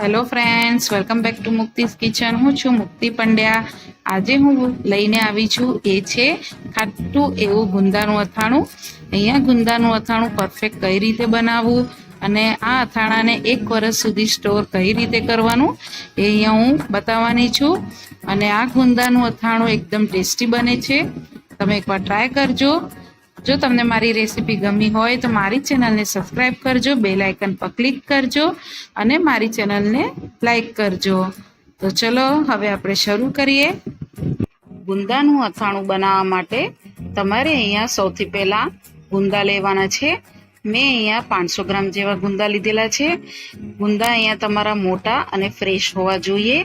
Hello friends welcome back to મુક્તિસ kitchen હું છું મુક્તિ પંડ્યા. આજે હું લઈને આવી છું એ છે ખાટું એવું ગુંદાનું અથાણું. અહીંયા ગુંદાનું અથાણું પરફેક્ટ કઈ રીતે બનાવવું અને આ અથાણાને એક વર્ષ સુધી સ્ટોર કઈ રીતે કરવાનું એ અહીંયા હું બતાવવાની છું. અને આ ગુંદાનું અથાણું એકદમ ટેસ્ટી બને છે. તમે એકવાર ટ્રાય કરજો. જો તમને મારી રેસીપી ગમી હોય તો મારી ચેનલને સબસ્ક્રાઈબ કરજો, બેલ આઇકન પર ક્લિક કરજો અને મારી ચેનલને લાઈક કરજો. તો ચલો, હવે આપણે શરૂ કરીએ. ગુંદાનું અથાણું બનાવવા માટે તમારે અહીંયા સૌથી પહેલાં ગુંદા લેવાના છે. મેં અહીંયા પાંચસો ગ્રામ જેવા ગુંદા લીધેલા છે. ગુંદા અહીંયા તમારા મોટા અને ફ્રેશ હોવા જોઈએ.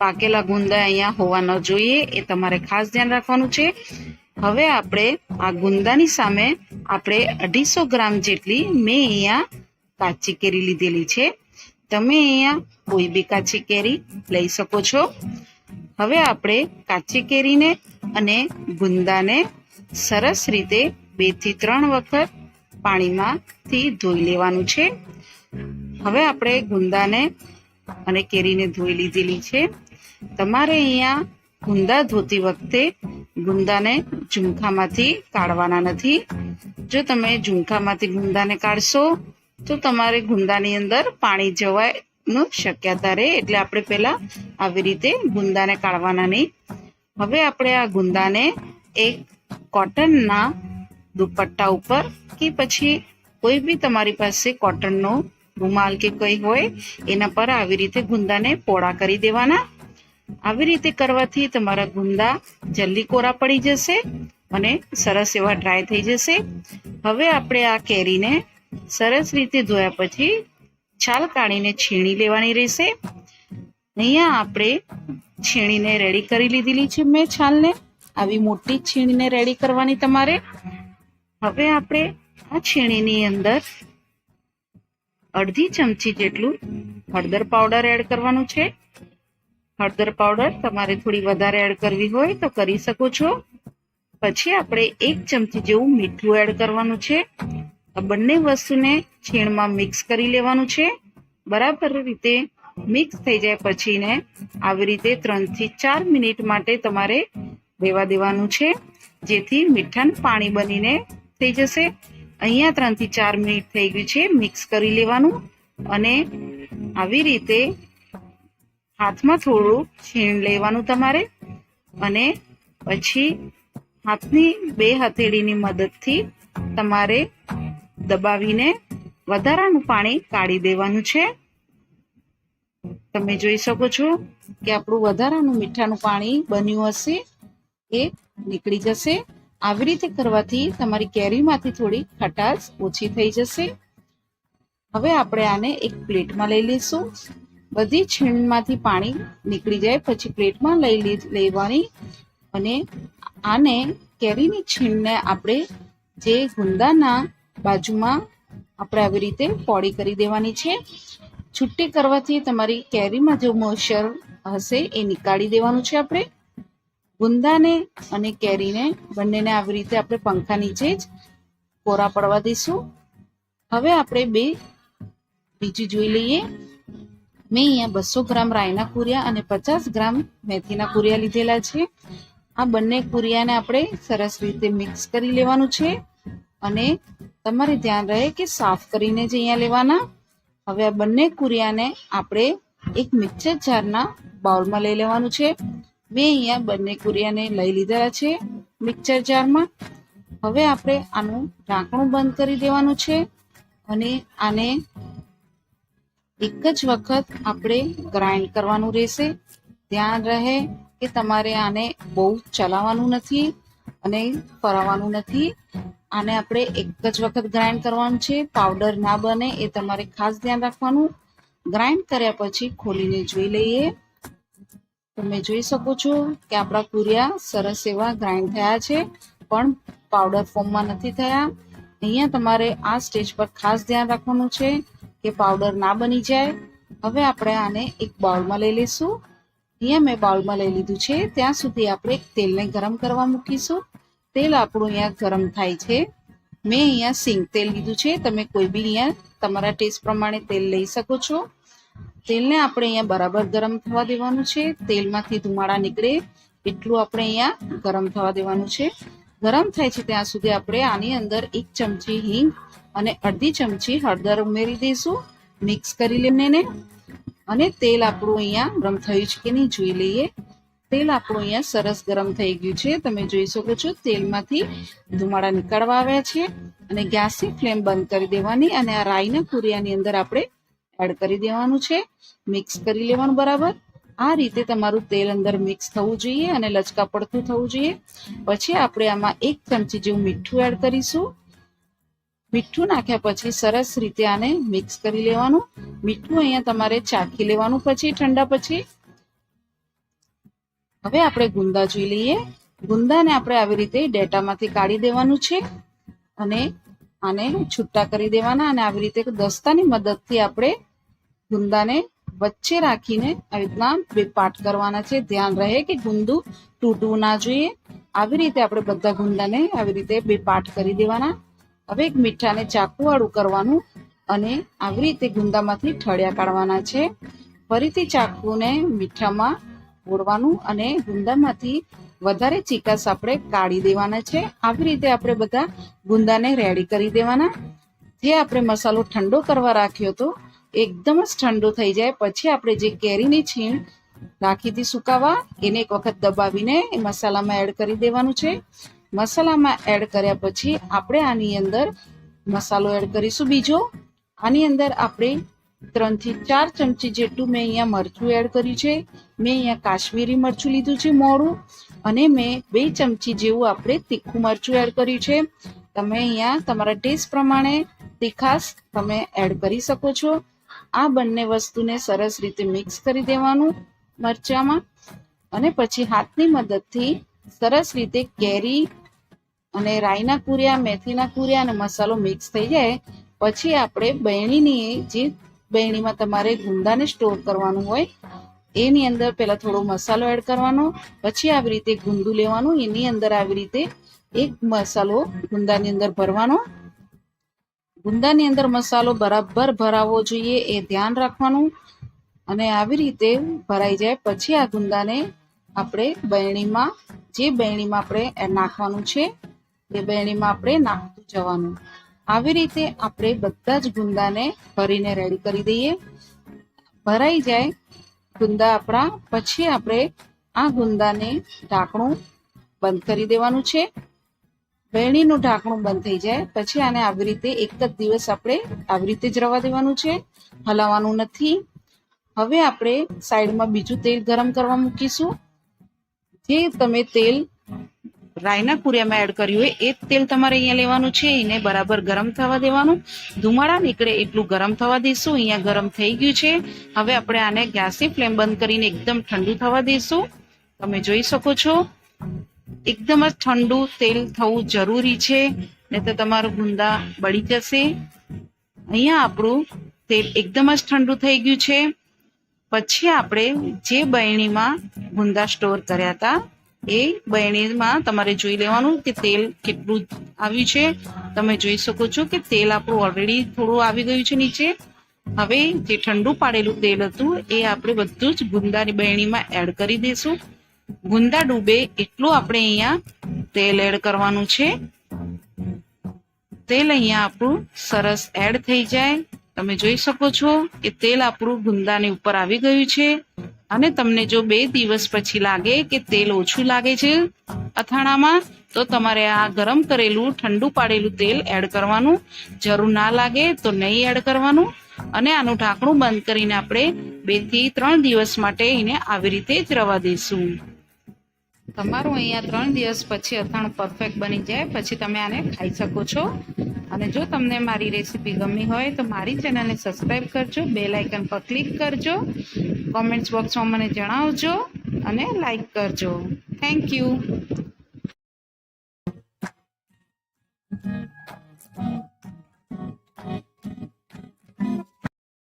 પાકેલા ગુંદા અહીંયા હોવા ન જોઈએ. એ તમારે ખાસ ધ્યાન રાખવાનું છે. હવે આપણે આ ગુંદાની સામે આપણે અઢીસો ગ્રામ જેટલી મેં અહીંયા કાચી કેરી લીધેલી છે. તમે અહીંયા કોઈ બી કાચી કેરી લઈ શકો છો. હવે આપણે કાચી કેરીને અને ગુંદાને સરસ રીતે બેથી ત્રણ વખત પાણીમાંથી ધોઈ લેવાનું છે. હવે આપણે ગુંદાને અને કેરીને ધોઈ લીધેલી છે. તમારે અહીંયા ગુંદા ધોતી વખતે ગુંદાને ઝુમખામાંથી કાઢવાના નથી. જો તમે ઝુમખામાંથી ગુંદાને કાઢશો, તો તમારે ગુંદાની અંદર પાણી જવાનું શક્યતા રહે. એટલે આપણે પહેલા આવી રીતે ગુંદાને કાઢવાના નહીં. હવે આપણે આ ગુંદાને એક કોટનના દુપટ્ટા ઉપર કે પછી કોઈ બી તમારી પાસે કોટનનો રૂમાલ કે કંઈ હોય, એના પર આવી રીતે ગુંદાને પોળા કરી દેવાના. આવી રીતે કરવાથી તમારા ગુંદા જલ્દી કોરા પડી જશે અને સરસ એવા ડ્રાય થઈ જશે. હવે આપણે આ કેરીને સરસ રીતે ધોયા પછી છાલ કાઢીને છીણી લેવાની રહેશે. અહીંયા આપણે છીણીને રેડી કરી લીધેલી છે મેં છાલને. આવી મોટી છીણીને રેડી કરવાની તમારે. હવે આપણે આ છીણીની અંદર અડધી ચમચી જેટલું હળદર પાવડર એડ કરવાનું છે. હળદર પાવડર તમારે થોડી વધારે એડ કરવી હોય તો કરી શકો છો. પછી આપણે એક ચમચી જેવું મીઠું એડ કરવાનું છે. આ બંને વસ્તુને છીણમાં મિક્સ કરી લેવાનું છે. બરાબર રીતે મિક્સ થઈ જાય પછીને આવી રીતે ત્રણથી ચાર મિનિટ માટે તમારે રહેવા દેવાનું છે. જેથી મીઠાન પાણી બનીને થઈ જશે. અહીંયા ત્રણથી ચાર મિનિટ થઈ ગયું છે. મિક્સ કરી લેવાનું અને આવી રીતે હાથમાં થોડું છીણ લેવાનું તમારે અને પછી હાથની બે હથેળીની મદદથી તમારે દબાવીને વધારાનું પાણી કાઢી દેવાનું છે. તમે જોઈ શકો છો કે આપણું વધારાનું મીઠાનું પાણી બન્યું હશે, એ નીકળી જશે. આવી રીતે કરવાથી તમારી કેરીમાંથી થોડી ખટાશ ઓછી થઈ જશે. હવે આપણે આને એક પ્લેટમાં લઈ લઈશું. બધી છીણમાંથી પાણી નીકળી જાય, પછી પ્લેટમાં લઈ લેવાની અને આને કેરીની છીણને આપણે જે ગુંદાના બાજુમાં આપણે આવી રીતે પોળી કરી દેવાની છે. છુટ્ટી કરવાથી તમારી કેરીમાં જે મોઈશ્ચર હશે એ નીકાળી દેવાનું છે આપણે. ગુંદાને અને કેરીને બંનેને આવી રીતે આપણે પંખા નીચે જ કોરા પડવા દઈશું. હવે આપણે બે બીજું જોઈ લઈએ. મેં અહીંયા બસો ગ્રામ રાયના કુરિયા અને પચાસ ગ્રામ મેથીના કુરિયા લીધેલા છે. આ બંને કુરિયાને આપણે સરસ રીતે મિક્સ કરી લેવાનું છે અને તમારે ધ્યાન રહે કે સાફ કરીને જ અહીંયા લેવાના. હવે આ બંને કુરિયાને આપણે એક મિક્સર જારના બાઉલમાં લઈ લેવાનું છે. મેં અહીંયા બંને કુરિયાને લઈ લીધેલા છે મિક્સર જારમાં. હવે આપણે આનું ઢાંકણું બંધ કરી દેવાનું છે અને આને એક જ વખત આપણે ગ્રાઇન્ડ કરવાનું રહેશે. ધ્યાન રહે કે તમારે આને બહુ ચલાવવાનું નથી અને ફરાવવાનું નથી. આને આપણે એક જ વખત ગ્રાઇન્ડ કરવાનું છે. પાવડર ના બને એ તમારે ખાસ ધ્યાન રાખવાનું. ગ્રાઇન્ડ કર્યા પછી ખોલીને જોઈ લઈએ. તમે જોઈ શકો છો કે આપણા કુરિયા સરસ એવા ગ્રાઇન્ડ થયા છે, પણ પાવડર ફોર્મમાં નથી થયા. અહીંયા તમારે આ સ્ટેજ પર ખાસ ધ્યાન રાખવાનું છે. કે પાવડર ના બની જાય. હવે આપણે આને એક બાઉલમાં લઈ લઈશું. અહીંયા મેં બાઉલમાં લઈ લીધું છે. ત્યાં સુધી આપણે તેલને ગરમ કરવા મૂકીશું. તેલ આપણું અહીંયા ગરમ થાય છે. મેં અહીંયા સિંગ તેલ લીધું છે. તમે કોઈ બી અહીંયા તમારા ટેસ્ટ પ્રમાણે તેલ લઈ શકો છો. તેલને આપણે અહીંયા બરાબર ગરમ થવા દેવાનું છે. તેલમાંથી ધુમાડા નીકળે એટલું આપણે અહીંયા ગરમ થવા દેવાનું છે. ગરમ થાય છે ત્યાં સુધી આપણે આની અંદર એક ચમચી હિંગ અને અડધી ચમચી હળદર ઉમેરી દઈશું. મિક્સ કરી લઈને અને તેલ આપણું અહીંયા ગરમ થયું છે કે નહીં જોઈ લઈએ. તેલ આપણું અહીંયા સરસ ગરમ થઈ ગયું છે. તમે જોઈ શકો છો તેલમાંથી ધુમાડા નીકળવા આવ્યા છે. અને ગેસની ફ્લેમ બંધ કરી દેવાની અને આ રાઈના કુરિયાની અંદર આપણે એડ કરી દેવાનું છે. મિક્સ કરી લેવાનું બરાબર. આ રીતે તમારું તેલ અંદર મિક્સ થવું જોઈએ અને લચકા પડતું થવું જોઈએ. પછી આપણે આમાં એક ચમચી જેવું મીઠું એડ કરીશું. મીઠું નાખ્યા પછી સરસ રીતે આને મિક્સ કરી લેવાનું. મીઠું અહીંયા તમારે ચાખી લેવાનું પછી, ઠંડા પછી. હવે આપણે ગુંદા જોઈ લઈએ. ગુંદાને આપણે આવી રીતે ડેટામાંથી કાઢી દેવાનું છે અને આને છૂટા કરી દેવાના અને આવી રીતે દસ્તાની મદદથી આપણે ગુંદાને વચ્ચે રાખીને આવી રીતના બે પાટ કરવાના છે. ધ્યાન રહે કે ગુંદુ તૂટવું ના જોઈએ. આવી રીતે આપણે બધા ગુંદાને આવી રીતે બે પાટ કરી દેવાના. હવે એક મીઠાને ચાકુવાળું કરવાનું અને આવી રીતે ગુંદામાંથી ઠળિયા કાઢવાના છે. ફરીથી ચાકુને મીઠામાં ઓળવાનું અને ગુંદામાંથી વધારે ચીકાસ આપણે કાઢી દેવાના છે. આવી રીતે આપણે બધા ગુંદાને રેડી કરી દેવાના. જે આપણે મસાલો ઠંડો કરવા રાખ્યો હતો, એકદમ જ ઠંડો થઈ જાય. પછી આપણે જે કેરીની છીણ રાખી સુકાવા, એને એક વખત દબાવીને એ મસાલામાં એડ કરી દેવાનું છે. મસાલામાં એડ કર્યા પછી આપણે આની અંદર મસાલો એડ કરીશું. બીજો, આની અંદર આપણે ત્રણથી ચાર ચમચી જેટલું મેં અહીંયા મરચું એડ કર્યું છે. મેં અહીંયા કાશ્મીરી મરચું લીધું છે મોડું અને મેં બે ચમચી જેવું આપણે તીખું મરચું એડ કર્યું છે. તમે અહીંયા તમારા ટેસ્ટ પ્રમાણે તીખાશ તમે એડ કરી શકો છો. આ બંને વસ્તુને સરસ રીતે મિક્સ કરી દેવાનું મરચામાં અને પછી હાથની મદદથી સરસ રીતે કેરી અને રાઈના કુરિયા, મેથીના કુરિયા અને મસાલો મિક્સ થઈ જાય. પછી આપણે બહેણીની જે બહેણીમાં તમારે ગુંદાને સ્ટોર કરવાનું હોય, એની અંદર પહેલાં થોડો મસાલો એડ કરવાનો, પછી આવી રીતે ગુંદું લેવાનું, એની અંદર આવી રીતે એક મસાલો ગુંદાની અંદર ભરવાનો. ગુંદાની અંદર મસાલો બરાબર ભરાવવો જોઈએ, એ ધ્યાન રાખવાનું. અને આવી રીતે ભરાઈ જાય. પછી આ ગુંદાને આપણે બહેણીમાં, જે બહેણીમાં આપણે નાખવાનું છે એ બહેણીમાં આપણે નાખતું જવાનું. આવી રીતે આપણે બધા જ ગુંદાને ભરીને રેડી કરી દઈએ. ભરાઈ જાય ગુંદા આપણા, પછી આપણે આ ગુંદાને ઢાંકણું બંધ કરી દેવાનું છે. બેણીનું ઢાંકણું બંધ થઈ જાય, પછી આને આવી રીતે એક જ દિવસ આપણે આવી રીતે જ રવા દેવાનું છે. હલાવવાનું નથી. હવે આપણે સાઈડમાં બીજું તેલ ગરમ કરવા મૂકીશું. જે તમે તેલ રાઈના કુરિયામાં એડ કર્યું હોય, એ જ તેલ તમારે અહીંયા લેવાનું છે, એને બરાબર ગરમ થવા દેવાનું. ધુમાડા નીકળે એટલું ગરમ થવા દઈશું, અહીંયા ગરમ થઈ ગયું છે. હવે આપણે આને ગેસની ફ્લેમ બંધ કરીને એકદમ ઠંડુ થવા દઈશું. તમે જોઈ શકો છો, એકદમ જ ઠંડુ તેલ થવું જરૂરી છે નહીં તો તમારું ગુંદા બળી જશે. અહીંયા આપણું તેલ એકદમ જ ઠંડુ થઈ ગયું છે. પછી આપણે જે બરણીમાં ગુંદા સ્ટોર કર્યા હતા એ બહેણીમાં તમારે જોઈ લેવાનું કે તેલ કેટલું આવ્યું છે. તમે જોઈ શકો છો કે તેલ આપણું ઓલરેડી થોડું આવી ગયું છે નીચે. હવે જે ઠંડુ પાડેલું તેલ હતું એ આપણે બધું જ ગુંદાની બહેણીમાં એડ કરી દઈશું. ગુંદા ડૂબે એટલું આપણે અહીંયા તેલ એડ કરવાનું છે. તેલ અહીંયા આપણું સરસ એડ થઈ જાય. તમે જોઈ શકો છો કે તેલ આપણું ગુંદાની ઉપર આવી ગયું છે. અને તમને જો બે દિવસ પછી લાગે કે તેલ ઓછું લાગે છે અથાણામાં, તો તમારે આ ગરમ કરેલું, ઠંડુ પાડેલું તેલ એડ કરવાનું. જરૂર ના લાગે તો નહીં એડ કરવાનું. અને આનું ઢાંકણું બંધ કરીને આપણે બેથી ત્રણ દિવસ માટે એને આવી રીતે જ રવા દઈશું. તમારું અહીંયા ત્રણ દિવસ પછી અથાણું પરફેક્ટ બની જાય, પછી તમે આને ખાઈ શકો છો. અને જો તમને મારી રેસીપી ગમી હોય તો મારી ચેનલને સબસ્ક્રાઈબ કરજો બે લાઇકન પર ક્લિક કરજો કોમેન્ટ્સ બોક્સમાં મને જણાવજો અને લાઈક કરજો. Thank you